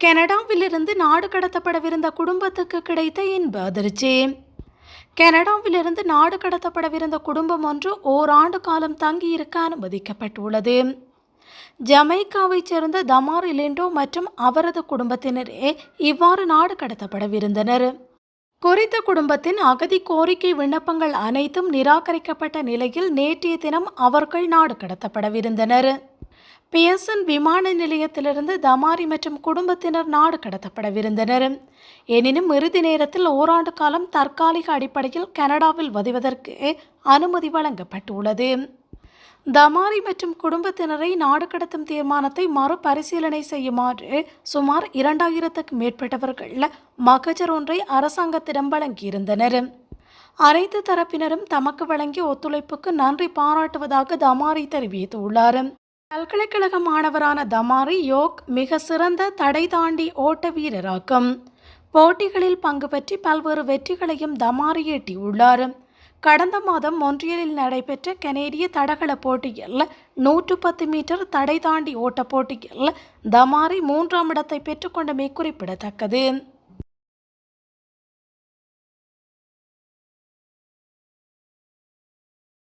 கனடாவிலிருந்து நாடு கடத்தப்படவிருந்த குடும்பத்துக்கு கிடைத்த இன்ப அதிர்ச்சி. கனடாவிலிருந்து நாடு கடத்தப்படவிருந்த குடும்பம் ஒன்று ஓராண்டு காலம் தங்கியிருக்க அனுமதிக்கப்பட்டுள்ளது. ஜமைக்காவைச் சேர்ந்த தமார் இலிண்டோ மற்றும் அவரது குடும்பத்தினரே இவ்வாறு நாடு கடத்தப்படவிருந்தனர். குறித்த குடும்பத்தின் அகதி கோரிக்கை விண்ணப்பங்கள் அனைத்தும் நிராகரிக்கப்பட்ட நிலையில் நேற்றைய தினம் அவர்கள் நாடு கடத்தப்படவிருந்தனர். பியர்சன் விமான நிலையத்திலிருந்து தமாரி மற்றும் குடும்பத்தினர் நாடு கடத்தப்படவிருந்தனர். எனினும் இறுதி நேரத்தில் ஓராண்டு காலம் தற்காலிக அடிப்படையில் கனடாவில் வதிவதற்கு அனுமதி வழங்கப்பட்டுள்ளது. தமாரி மற்றும் குடும்பத்தினரை நாடு கடத்தும் தீர்மானத்தை மறுபரிசீலனை செய்யுமாறு சுமார் இரண்டாயிரத்துக்கும் மேற்பட்டவர்கள் மகஜர் ஒன்றை அரசாங்கத்திடம் வழங்கியிருந்தனர். அனைத்து தரப்பினரும் தமக்கு வழங்கிய ஒத்துழைப்புக்கு நன்றி பாராட்டுவதாக தமாரி தெரிவித்துள்ளார். பல்கலைக்கழக மாணவரான தமாரி யோக் மிக சிறந்த தடை தாண்டி ஓட்ட வீரராகும் போட்டிகளில் பங்கு பெற்றி பல்வேறு வெற்றிகளையும் தமாரி எட்டியுள்ளார் கடந்த மாதம் மொன்றியலில் நடைபெற்ற கனேடிய தடகள போட்டியில் நூற்று பத்து மீட்டர் தடை தாண்டி ஓட்ட போட்டியில் தமாரி மூன்றாம் இடத்தை பெற்றுக்கொண்டமை குறிப்பிடத்தக்கது.